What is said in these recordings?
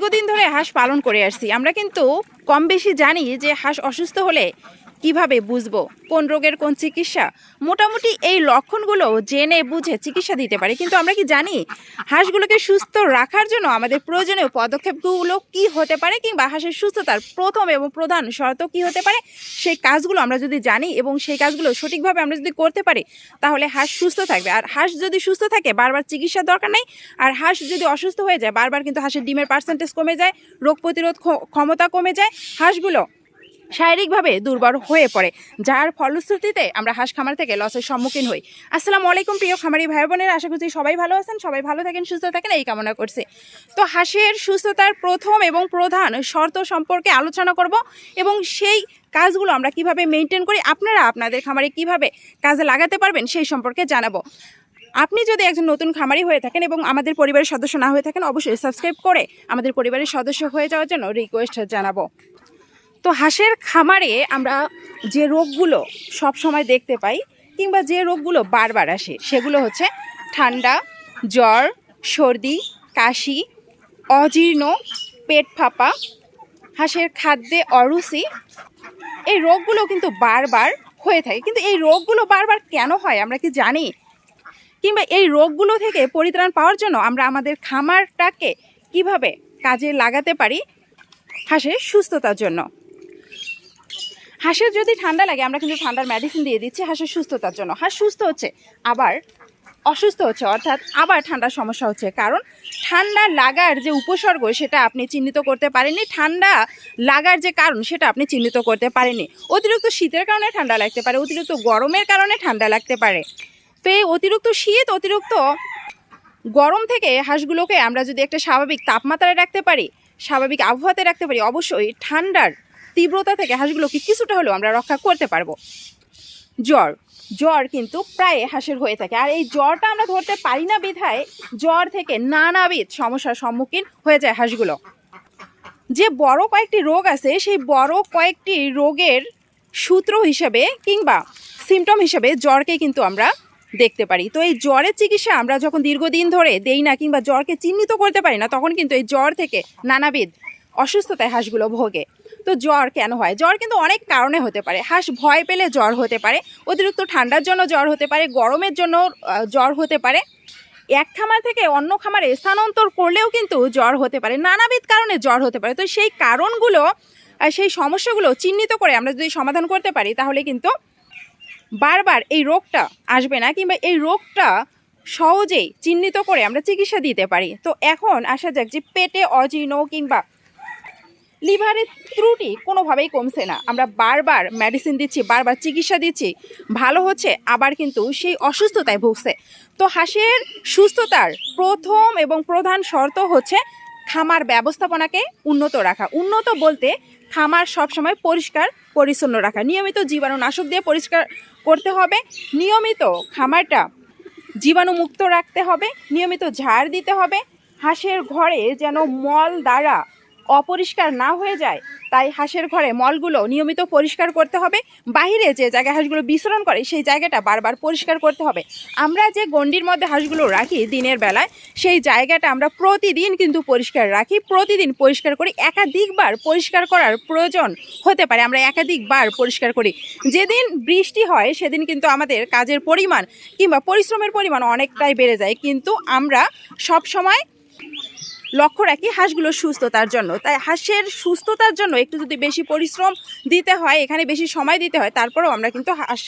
দীর্ঘদিন ধরে হাঁস পালন করে আসছি। আমরা কিন্তু কম বেশি জানি যে হাঁস অসুস্থ হলে কীভাবে বুঝব? কোন রোগের কোন চিকিৎসা? মোটামুটি এই লক্ষণগুলো জেনে বুঝে চিকিৎসা দিতে পারি। কিন্তু আমরা কি জানি? হাঁসগুলোকে সুস্থ রাখার জন্য আমাদের প্রয়োজনীয় পদক্ষেপগুলো কি হতে পারে কিংবা হাঁসের সুস্থতার প্রথম এবং প্রধান শর্ত কি হতে পারে? সেই কাজগুলো আমরা যদি জানি এবং সেই কাজগুলো সঠিকভাবে আমরা যদি করতে পারি, তাহলে হাঁস সুস্থ থাকবে। আর হাঁস যদি সুস্থ থাকে, বারবার চিকিৎসার দরকার নেই। আর হাঁস যদি অসুস্থ হয়ে যায়, বারবার কিন্তু হাঁসের ডিমের পার্সেন্টেজ কমে যায়, রোগ প্রতিরোধ ক্ষ- ক্ষমতা কমে যায়। হাঁসগুলো শারীরিকভাবে দুর্বল হয়ে পড়ে যার ফলশ্রুতিতে আমরা হাঁস খামার থেকে লসের সম্মুখীন হই। আসসালামু আলাইকুম প্রিয় খামারি ভাই বোনের আশা করছি সবাই ভালো আছেন সবাই ভালো থাকেন সুস্থ থাকেন এই কামনা করছি। তো হাঁসের সুস্থতার প্রথম এবং প্রধান শর্ত সম্পর্কে আলোচনা করব এবং সেই কাজগুলো আমরা কীভাবে মেনটেন করি আপনারা আপনাদের খামারে কীভাবে কাজে লাগাতে পারবেন সেই সম্পর্কে জানাব। আপনি যদি একজন নতুন খামারি হয়ে থাকেন এবং আমাদের পরিবারের সদস্য না হয়ে থাকেন অবশ্যই সাবস্ক্রাইব করে আমাদের পরিবারের সদস্য হয়ে যাওয়ার জন্য রিকোয়েস্ট জানাব। তো হাঁসের খামারে আমরা যে রোগগুলো সব সময় দেখতে পাই কিংবা যে রোগগুলো বারবার আসে, সেগুলো হচ্ছে ঠান্ডা, জ্বর, সর্দি, কাশি, অজীর্ণ, পেট ফাঁপা, হাঁসের খাদ্যে অরুচি। এই রোগগুলো কিন্তু বারবার হয়ে থাকে। কিন্তু এই রোগগুলো বারবার কেন হয় আমরা কি জানি? কিংবা এই রোগগুলো থেকে পরিত্রাণ পাওয়ার জন্য আমরা আমাদের খামারটাকে কীভাবে কাজে লাগাতে পারি হাঁসের সুস্থতার জন্য? হাঁসের যদি ঠান্ডা লাগে, আমরা কিন্তু ঠান্ডার মেডিসিন দিয়ে দিচ্ছি হাঁসের সুস্থতার জন্য। হাঁস সুস্থ হচ্ছে, আবার অসুস্থ হচ্ছে, অর্থাৎ আবার ঠান্ডার সমস্যা হচ্ছে। কারণ ঠান্ডা লাগার যে উপসর্গ, সেটা আপনি চিহ্নিত করতে পারেননি। ঠান্ডা লাগার যে কারণ, সেটা আপনি চিহ্নিত করতে পারেননি। অতিরিক্ত শীতের কারণে ঠান্ডা লাগতে পারে, অতিরিক্ত গরমের কারণে ঠান্ডা লাগতে পারে। তো এই অতিরিক্ত শীত, অতিরিক্ত গরম থেকে হাঁসগুলোকে আমরা যদি একটা স্বাভাবিক তাপমাত্রায় রাখতে পারি, স্বাভাবিক আবহাওয়াতে রাখতে পারি, অবশ্যই ঠান্ডার তীব্রতা থেকে হাঁসগুলোকে কিছুটা হলেও আমরা রক্ষা করতে পারব। জ্বর জ্বর কিন্তু প্রায় হাঁসের হয়ে থাকে। আর এই জ্বরটা আমরা ধরতে পারি না বিধায় জ্বর থেকে নানাবিধ সমস্যার সম্মুখীন হয়ে যায় হাঁসগুলো। যে বড় কয়েকটি রোগ আছে, সেই বড় কয়েকটি রোগের সূত্র হিসেবে কিংবা সিমটম হিসেবে জ্বরকে কিন্তু আমরা দেখতে পারি। তো এই জ্বরের চিকিৎসা আমরা যখন দীর্ঘদিন ধরে দেই না কিংবা জ্বরকে চিহ্নিত করতে পারি না, তখন কিন্তু এই জ্বর থেকে নানাবিধ অসুস্থতায় হাঁসগুলো ভোগে। তো জ্বর কেন হয়? জ্বর কিন্তু অনেক কারণে হতে পারে। হাঁস ভয় পেলে জ্বর হতে পারে, অতিরিক্ত ঠান্ডার জন্য জ্বর হতে পারে, গরমের জন্য জ্বর হতে পারে। এক খামার থেকে অন্য খামারে স্থানান্তর করলেও কিন্তু জ্বর হতে পারে, নানাবিধ কারণে জ্বর হতে পারে। তো সেই কারণগুলো সেই সমস্যাগুলো চিহ্নিত করে আমরা যদি সমাধান করতে পারি, তাহলে কিন্তু বারবার এই রোগটা আসবে না কিংবা এই রোগটা সহজেই চিহ্নিত করে আমরা চিকিৎসা দিতে পারি। তো এখন আসা যাক যে পেটে অজীর্ণ কিংবা লিভারের ত্রুটি কোনোভাবেই কমছে না। আমরা বারবার মেডিসিন দিচ্ছি, বারবার চিকিৎসা দিচ্ছি, ভালো হচ্ছে, আবার কিন্তু সেই অসুস্থতায় ভুগছে। তো হাঁসের সুস্থতার প্রথম এবং প্রধান শর্ত হচ্ছে খামার ব্যবস্থাপনাকে উন্নত রাখা। উন্নত বলতে খামার সবসময় পরিষ্কার, পরিচ্ছন্ন রাখা। নিয়মিত জীবাণুনাশক দিয়ে পরিষ্কার করতে হবে। নিয়মিত খামারটা জীবাণুমুক্ত রাখতে হবে। নিয়মিত ঝাড় দিতে হবে। হাঁসের ঘরে যেন মল দ্বারা অপরিষ্কার না হয়ে যায়, তাই হাঁসের ঘরে মলগুলো নিয়মিত পরিষ্কার করতে হবে। বাইরে যে জায়গায় হাঁসগুলো বিচরণ করে, সেই জায়গাটা বারবার পরিষ্কার করতে হবে। আমরা যে গণ্ডির মধ্যে হাঁসগুলো রাখি দিনের বেলায়, সেই জায়গাটা আমরা প্রতিদিন কিন্তু পরিষ্কার রাখি। প্রতিদিন পরিষ্কার করি, একাধিকবার পরিষ্কার করার প্রয়োজন হতে পারে, আমরা একাধিকবার পরিষ্কার করি। যেদিন বৃষ্টি হয়, সেদিন কিন্তু আমাদের কাজের পরিমাণ কিংবা পরিশ্রমের পরিমাণ অনেকটাই বেড়ে যায়। কিন্তু আমরা সব সময় লক্ষ্য রাখি হাঁসগুলোর সুস্থতার জন্য। তাই হাঁসের সুস্থতার জন্য একটু যদি বেশি পরিশ্রম দিতে হয়, এখানে বেশি সময় দিতে হয়, তারপরেও আমরা কিন্তু হাঁস,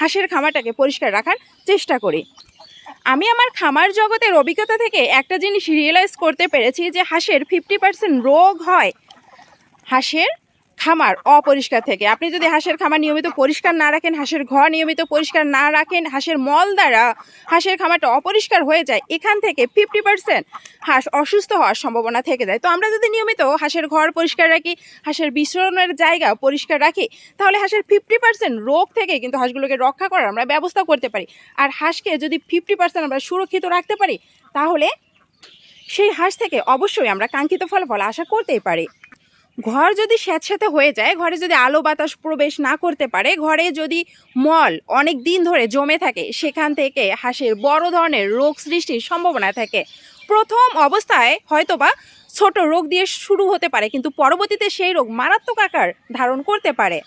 হাঁসের খামারটাকে পরিষ্কার রাখার চেষ্টা করি। আমি আমার খামার জগতের অভিজ্ঞতা থেকে একটা জিনিস রিয়েলাইজ করতে পেরেছি যে হাঁসের ফিফটি পার্সেন্ট রোগ হয়। হাঁসের খামার অপরিষ্কার থেকে। আপনি যদি হাঁসের খামার নিয়মিত পরিষ্কার না রাখেন, হাঁসের ঘর নিয়মিত পরিষ্কার না রাখেন, হাঁসের মল দ্বারা হাঁসের খামারটা অপরিষ্কার হয়ে যায়, এখান থেকে ফিফটি পার্সেন্ট হাঁস অসুস্থ হওয়ার সম্ভাবনা থেকে যায়। তো আমরা যদি নিয়মিত হাঁসের ঘর পরিষ্কার রাখি, হাঁসের বিশ্রণের জায়গা পরিষ্কার রাখি, তাহলে হাঁসের ফিফটি পার্সেন্ট রোগ থেকে কিন্তু হাঁসগুলোকে রক্ষা করার আমরা ব্যবস্থা করতে পারি। আর হাঁসকে যদি ফিফটি পার্সেন্ট আমরা সুরক্ষিত রাখতে পারি, তাহলে সেই হাঁস থেকে অবশ্যই আমরা কাঙ্ক্ষিত ফলাফল আশা করতেই পারি। ঘর যদি স্যাঁতস্যাঁতে হয়ে যায়, ঘরে যদি আলো বাতাস প্রবেশ না করতে পারে, ঘরে যদি মল অনেক দিন ধরে জমে থাকে, সেখান থেকে হাঁসের বড় ধরনের রোগ সৃষ্টির সম্ভাবনা থাকে। প্রথম অবস্থায় হয়তোবা ছোট রোগ দিয়ে শুরু হতে পারে, কিন্তু পরবর্তীতে সেই রোগ মারাত্মক আকার ধারণ করতে পারে।